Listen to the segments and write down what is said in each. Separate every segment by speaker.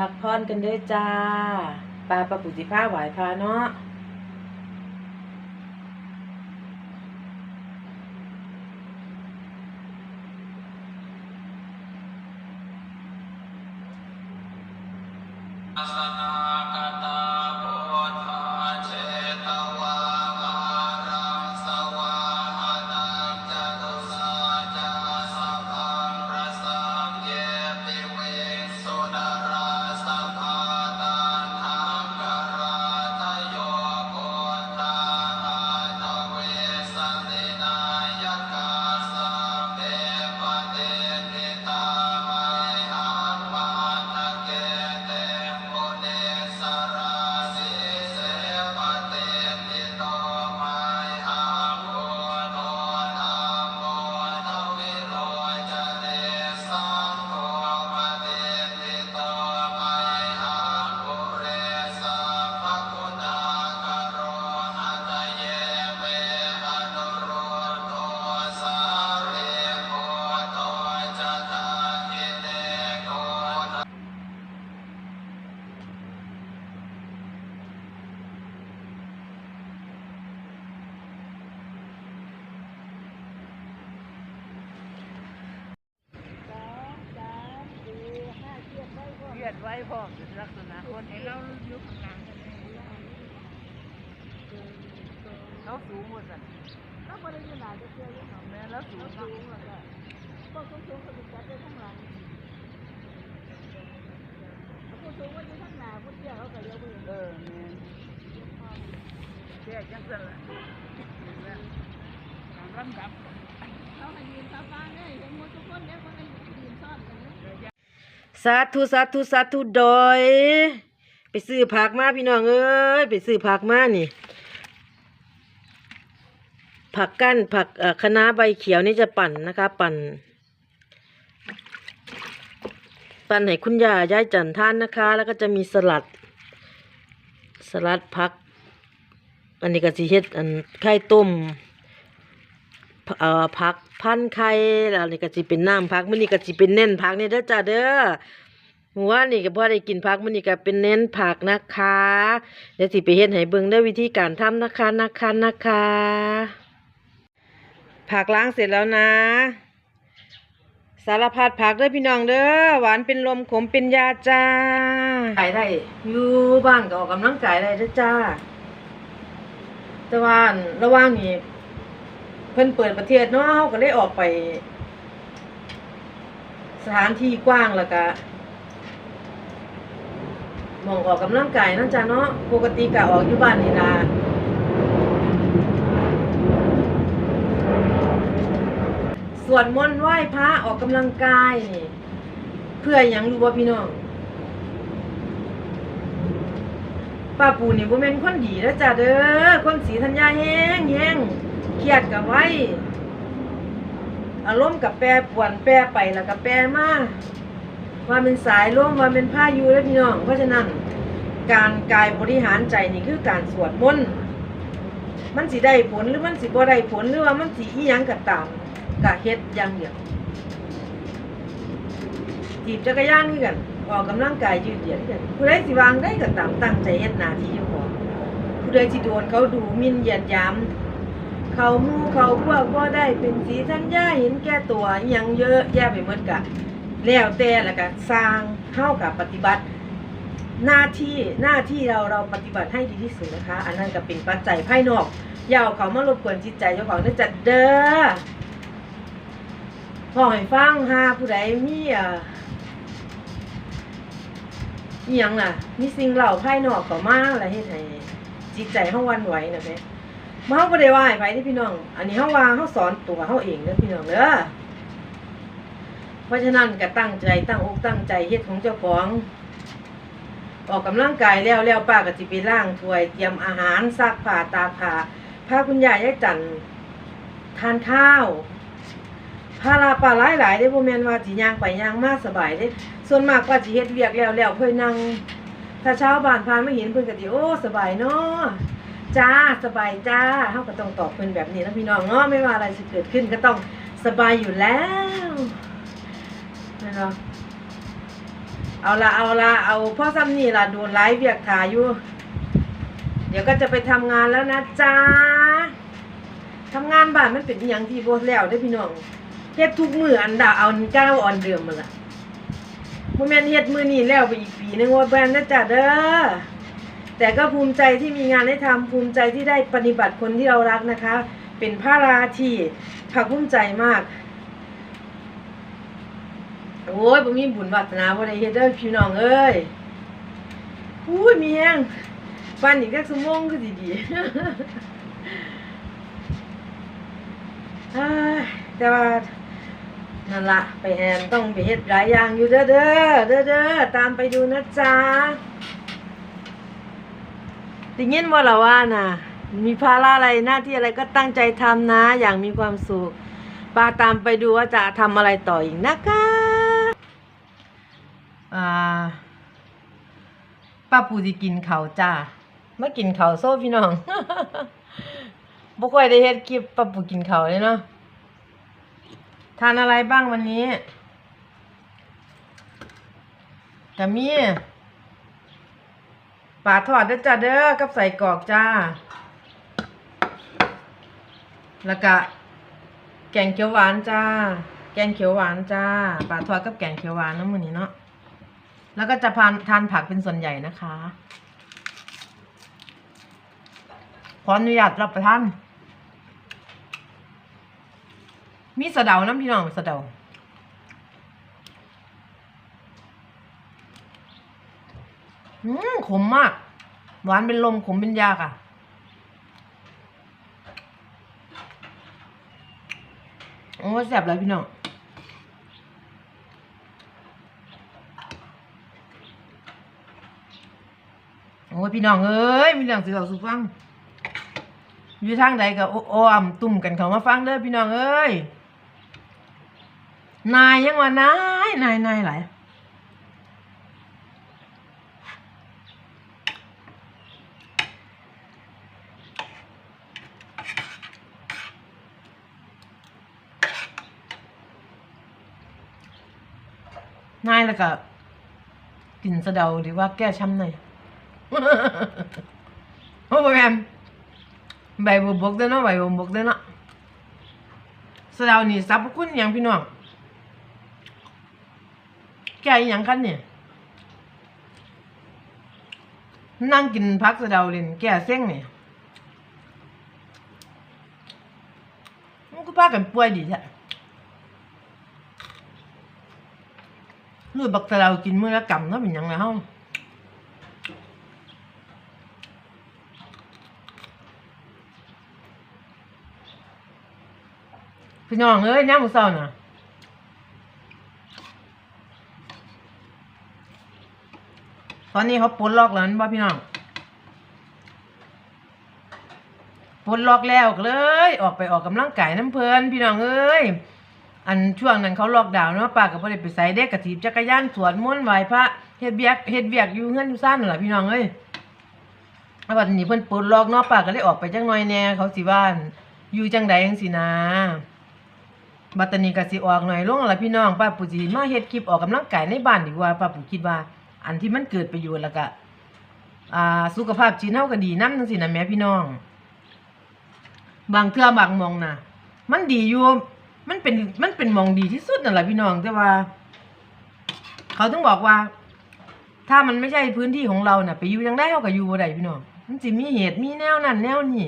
Speaker 1: รับพรกันเด้อจ้าปลาปลาปุติภาไหวพาเนาะ
Speaker 2: ยดไว้พร้
Speaker 1: อมลักษณะคนให้เรายู่ข้างหลังเราสูงหมดอะ
Speaker 3: แล้วบริเวณไหนจะเจอยังไง
Speaker 1: แม่เราสูง
Speaker 3: สูงแล้วก็ก็สูงสูงก็จะจัดไปข้างหลังผู้สูงว่าอยู่ข้างหน้าผู้เตี้ยเขาก็เลี้ยวไป
Speaker 1: เออแม่แค่จังสันละตามลำดับ
Speaker 3: เขาให้ยืนสาบาเนี่ยเห็นหมดทุกคนเนี่ยคนให้ยืนซ่อนกันเนี่ย
Speaker 1: สาธุสาธุสาธุโดยไปซื้อผักมาพี่น้องเอ้ยไปซื้อผักมานี่ ผักกั้นผักเออคะน้าใบเขียวนี่จะปั่นนะคะ ปั่น ปั่นให้คุณยายยายจันทานนะคะ แล้วก็จะมีสลัด สลัดผัก อันนี้ก็สิเฮ็ดอันไข่ต้ม เอ่อผักพันไข่แล้วนนี้ก็สิเป็นน้ำผักมื้อนี้ก็สิเป็นเน้นผักนี่เด้อจ้าเด้อเมื่อวานนี่ก็พอได้กินผักมื้อนี้ก็เป็นเน้นผักนะคะเดี๋ยวสิไปเฮ็ดให้เบิ่งเด้วิธีการทำนะคะนะคะนะคะผักล้างเสร็จแล้วนะ สารพัดผักเด้อพี่น้องเด้อหวานเป็นลมขมเป็นยาจ้าขายได้อยู่บ้านก็ออกกำลังกายได้เด้อจ้าแต่ว่านระว่างนี้ เพิ่นเปิดประเทศเนาะเฮาก็เลยออกไป สถานที่กว้างแล้วก็มองออกกำลังกายนั่นจ้าเนาะปกติก็ออกอยู่บ้านนี่ล่ะสวดมนต์ไหว้พระออกกำลังกายนี่เพื่อหยังรู้บ่พี่น้องป้าปูนี่บ่แม่นคนดีแล้วจ้ะเด้อคนสีธัญญาแห้งแห้ง เครียดกับไว้ อารมณ์กับแปรปวนแปรไปแล้วก็แปรมากว่าเป็นสายลมว่าเป็นพายุแล้วพี่น้อง เพราะฉะนั้นการกายบริหารใจนี่คือการสวดมนต์มันสิได้ผลหรือมันสิบ่ได้ผลหรือว่ามันสิอีหยังก็ตามก็เฮ็ดอย่างเดียวจีบจักรยานคือกันออกกำลังกายยืดเหยียดกันผู้ใดสิวางได้ก็ตามตั้งใจเฮ็ดหน้าที่อยู่ของผู้ใดสิโดนเขาดูมิ่นเหยียดยาม เขาหมู่เขาพวกบ่ได้เป็นสีทัญญาเห็นแก่ตัวยังเยอะแยะไปหมดกะแล้วแต่แล้วก็สร้างเฮากับปฏิบัติ หน้าที่หน้าที่เราเราปฏิบัติให้ดีที่สุดนะคะ อันนั้นก็เป็นปัจจัยภายนอกอย่าเอาเขามารบกวนจิตใจเจ้าของเด้อจัดเด้อพอให้ฟังหาผู้ใดมีเอ่ออีหยังล่ะ มีสิ่งเหล่าภายนอกเข้ามาอะไรเฮ็ดให้จิตใจเฮาหวันไหวนะแม่ เฮาบ่ได้ว่าให้ไผที่พี่น้อง อันนี้เฮาว่าเฮาสอนตัวเฮาเองเด้อพี่น้องเด้อเพราะฉะนั้นก็ตั้งใจตั้งอกตั้งใจเฮ็ดของเจ้าของ ออกกำลังกายแล้วแล้วป้าก็สิไปล้างถ้วยเตรียมอาหารซักผ้าตากผ้าพาคุณยายยายจันทานข้าวพาลาปลาหลายหลายได้บ่แม่นว่าสิย่างไปย่างมาสบายเด้ ส่วนมากกว่าสิเฮ็ดเวียกแล้วแล้วเพิ่นนั่งถ้าชาวบ้านผ่านมาเห็นเพิ่นก็สิโอ้สบายเนาะ จ้าสบายจ้าเฮาก็ต้องตอบเพิ่นแบบนี้นะพี่น้องเนาะไม่ว่าอะไรสิเกิดขึ้นก็ต้องสบายอยู่แล้วนะครับเอาละเอาละเอาพ่อซ้ำนี่ล่ะโดนไลฟ์เบียกถ่ายอยู่ เดี๋ยวก็จะไปทำงานแล้วนะจ๊ะทำงานบ้านมันเป็นอย่างที่โบแล้วได้พี่น้องเฮ็ดทุกมืออันดาเอาเก้าอ่อนเดิมมาละบ่แมนเฮ็ดมือนี้แล้วไปอีกปีนึงว่าแบนนะจ๊ะเด้อ แต่ก็ภูมิใจที่มีงานได้ทำภูมิใจที่ได้ปฏิบัติคนที่เรารักนะคะ เป็นพระราที่ภาคภูมิใจมากโอ้ยบ่มีบุญวาสนาบ่ได้เฮ็ดเด้อพี่น้องเอ้ยอุ้ยมีแฮงปันอีกจักชั่วโมงคือสิดีแต่ว่านั่นละไปแอนต้องไปเฮ็ดหลายอย่างอยู่เด้อเด้อเด้อเด้อตามไปดูนะจ๊ะ ได้ยว่าละว่าน่ะมีภาระอะไรหน้าที่อะไรก็ตั้งใจทำนะ อย่างมีความสุขปาตามไปดูว่าจะทำอะไรต่ออีกนะคะอ่าป้าปูสิกินเขาจ้ามากินเขาโซ่พี่น้องบ่ค่อยได้เฮ็ดคลิปป้าปูกินเขาเลยเนาะทานอะไรบ้างวันนี้แต่มี ปลาทอดเด้อจ้าเด้อกับใส่กรอกจ้า แล้วก็แกงเขียวหวานจ้า แกงเขียวหวานจ้า ปลาทอดกับแกงเขียวหวานน้ำมือนี้เนาะ แล้วก็จะพานทานผักเป็นส่วนใหญ่นะคะ ขออนุญาตรับประทาน มีสะเดาน้ำพี่น้องสะเดา อืมขมมาก หวานเป็นลมขมเป็นยาค่ะ โอ้แซ่บเลยพี่น้องโอ้พี่น้องเอ้ยมีเรื่องสิเราสุฟัง อยู่ทางใดก็โอ้อมตุ่มกันเขามาฟังเด้อพี่น้องเอ้ยนายยังว่านายนายนายหลาย นายแล้วก็กินสะเดาดีว่าแก้ช้ำในโอ้ยแมใบบัวบกเด้อเนาะใบบัวบกเด้อเนาะสะเดานี่สรรพคุณหยังพี่น้องแก้อีหยังกันเนี่ยนั่งกินพักสะเดาเล่นแก้เส้งเนี่ยมันก็พากันป่วยดีแท้ รู้บักสะเดากินเมื้อละกำเนาะเป็นยังไงเฮาพี่น้องเอ้ยน้ำมือเศร้าน่ะตอนนี้เขาปลดล็อกแล้วบ่พี่น้องปลดล็อกแล้วเลย ออกไปออกกำลังกายน้ำเพลินพี่น้องเอ้ย อันช่วงนั้นเขาล็อกดาวน์เนาะป้าก็บ่ได้ไปใส่เด็กกระถีบจักรยานสวนม้วนต์ไหวพระเฮ็ดเบียกเฮ็ดเบียกอยู่เฮือนอยู่ซ่านนั่นล่ะพี่น้องเอ้ยแล้วบัดนี้เพิ่นปลดล็อกเนาะป้าก็เลยออกไปจักหน่อยแหน่เขาสิว่าอั่นอยู่จังใดจังซี่นะบัตรนี้ก็สิออกหน่อยลงละพี่น้องป้าปู่สิมาเฮ็ดคลิปออกกำลังกายในบ้านดีกว่าป้าปู่คิดว่า อันที่มันเกิดประโยชน์แล้วก็อ่าสุขภาพจีนเฮาก็ดีนำจังซี่นะแม่พี่น้อง บางเทื่อบางหมองน่ะ มันดีอยู่ มันเป็นมันเป็นมองดีที่สุดนั่นแหละพี่น้องแต่ว่า เขาต้องบอกว่า ถ้ามันไม่ใช่พื้นที่ของเราน่ะไปอยู่จังได๋เฮาก็อยู่บ่ได้พี่น้องมันสิมีเหตุมีแนวนั้นแนวนี้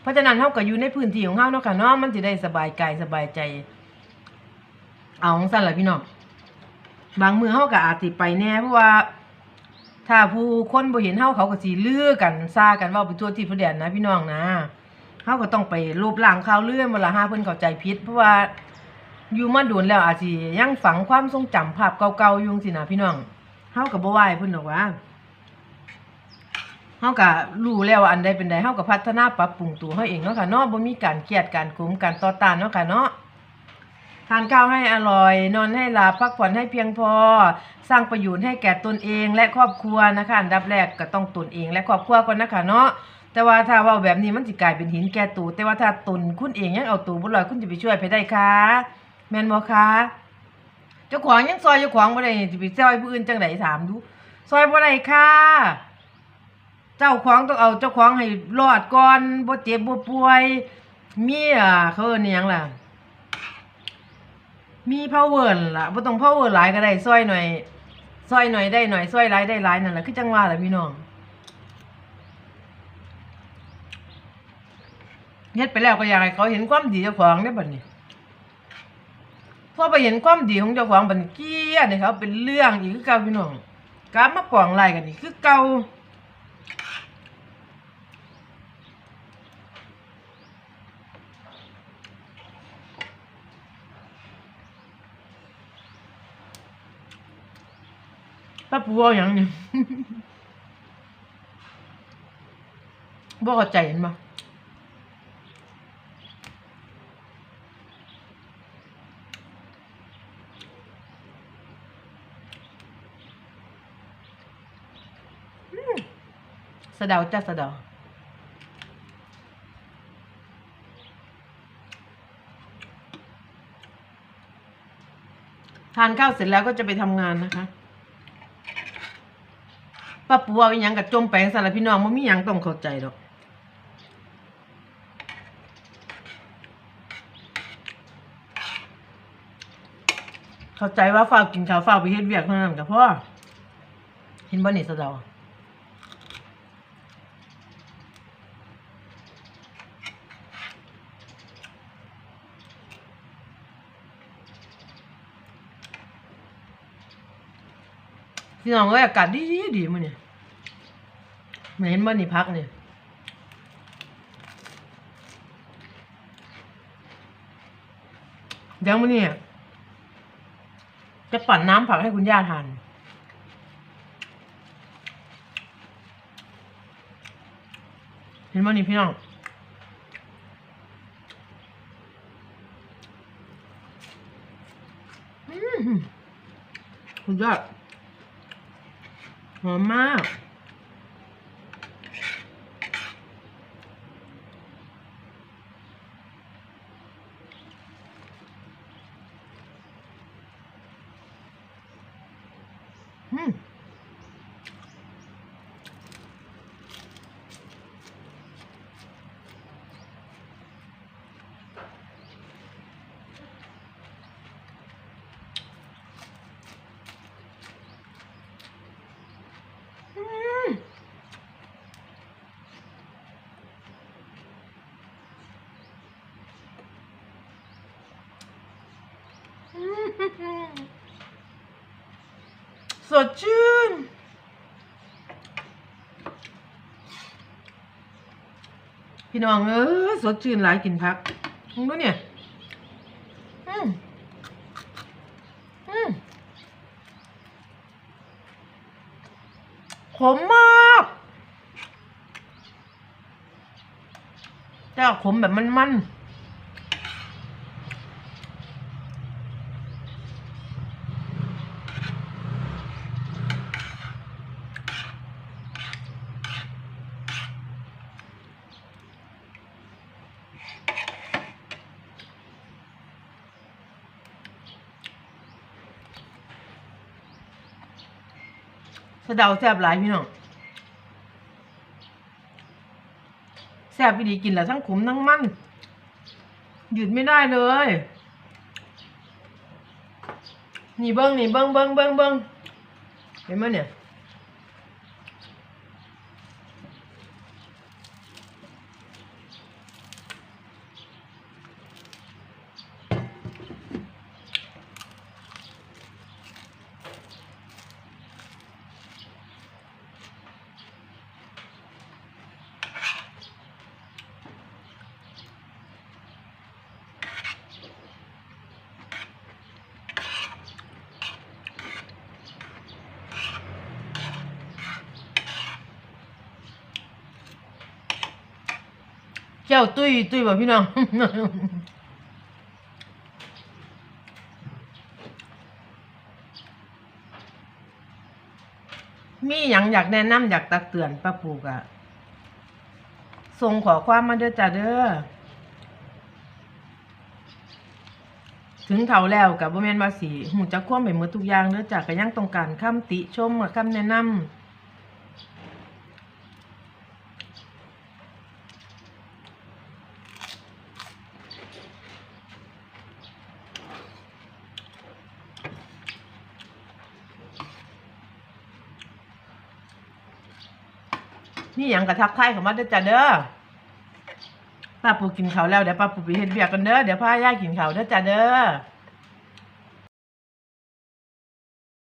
Speaker 1: เพราะฉะนั้นเฮาก็อยู่ในพื้นที่ของเฮาเนาะค่ะเนาะมันสิได้สบายกายสบายใจ เอาของซั่นแหละพี่น้องบางมือเฮาก็อาจสิไปแน่เพราะว่า ถ้าผู้คนบ่เห็นเฮาเขาก็สิลือกันซ่ากันว้าไปทั่วที่ทั่วแดนนะพี่น้องนะ เฮาก็ต้องไปลบล้างข่าวลือบ่ล่ะหาเพิ่อนเข้าใจผิดเพราะว่าอยู่มาโดนแล้วอาจสิยังฝังความทรงจำภาพเก่าๆยู่งซี่นะพี่น้องเฮาก็บ่ว่าให้เพิ่อนดอกว่าเฮาก็รู้แล้วว่าอันใดเป็นใดเฮาก็พัฒนาปรับปรุงตัวเฮาเองเนาะค่ะเนาะบ่มีการเครียดการกลุ้มการต่อต้านเนาะค่ะเนาะทานข้าวให้อร่อย นอนให้หลับพักผ่อนให้เพียงพอ สร้างประโยชน์ให้แก่ตนเองและครอบครัวนะคะ อันดับแรกก็ต้องตนเองและครอบครัวก่อนนะคะเนาะ แต่ว่าถ้าเว้าแบบนี้มันสิกลายเป็นหินแก่ตัวแต่ว่าถ้าตุนคุณเองยังเอาตัวบ่รอดคุณจะไปช่วยไปได้คะแม่นบ่คะเจ้าของยังซอยเจ้าของบ่ได้สิไปซอยผู้อื่นจังไดถามดู ซอยบ่ได้ค่ะเจ้าของต้องเอาเจ้าของให้รอดก่อนบ่เจ็บบ่ป่วยมีอ่าเขาเอิ้นอิหยังล่ะ มี power ล่ะบ่ต้อง power หลายก็ได้ซอยหน่อยซอยหน่อยได้หน่อยซอยหลายได้หลายนั่นแหละคือจังว่าล่ะพี่น้อง เฮ็ดไปแล้วก็อยากให้เขาเห็นความดีเจ้าของได้บัดนี้พอไปเห็นความดีของเจ้าของบัดนเกียดนี่เขาเป็นเรื่องอีกคือเก่าพี่น้องกลับมากองไล่กันนี่คือเก่าป้าปูเอาอย่างนี้บ่เข้าใจเห็นบ่ สะเดาจ้าสะเดาทานข้าวเสร็จแล้วก็จะไปทำงานนะคะป้าปูเอาอหยังกับจมแปลงสารพี่น้องมันมีหยังต้องเข้าใจดอกเข้าใจว่าฝ้าวกินข้าวฝ้าวไปเฮ็ดเวียกเท่านั้นกับพ่อเห็นบ่นี่สะเดา พี่น้องเอ้ยอากาศดีดีมื้อนี้ไม่เห็นบ่นี่พักนี่เดี๋ยวมื้อนี้จะปั่นน้ำผักให้คุณย่าทานเห็นบ่นี่พี่น้องอืมคุณยอด หอมมาก อืมอืมอืมส ดชื่น พี่น้องเออสดชื่นหลายกินพักมึงดูเนี่ย อืมอืมขมมาก แต่ขมแบบมันๆ สะเดาแซ่บหลายพี่น้องแซ่บพี่ดีกินแล้วทั้งขมทั้งมัน หยุดไม่ได้เลย นี่เบิ้งนี่เบิ้งเบิ้งเบิ้งเบิ้งเห็นไหมเนี่ย เจ้าตุ้ยตุ้ยบ่พี่น้อง มีหยังอยากแนะนำอยากตักเตือนป้าปูกะส่งขอความมาเด้อจ้าเด้อ ถึงเท่าแล้วกับบ่แม่นว่าสิหูจักความไปหมดทุกอย่างเด้อจ้ะก็ยังต้องการคำติชมกับคำแนะนำ นี่หยังกระทักทายเขามาเด้อจ้ะเด้อป้าปูกินข้าวแล้วเดี๋ยวป้าปูไปเฮ็ดเบียกกันเด้อเดี๋ยวพาย่ากินข้าวเด้อจ้ะเด้อ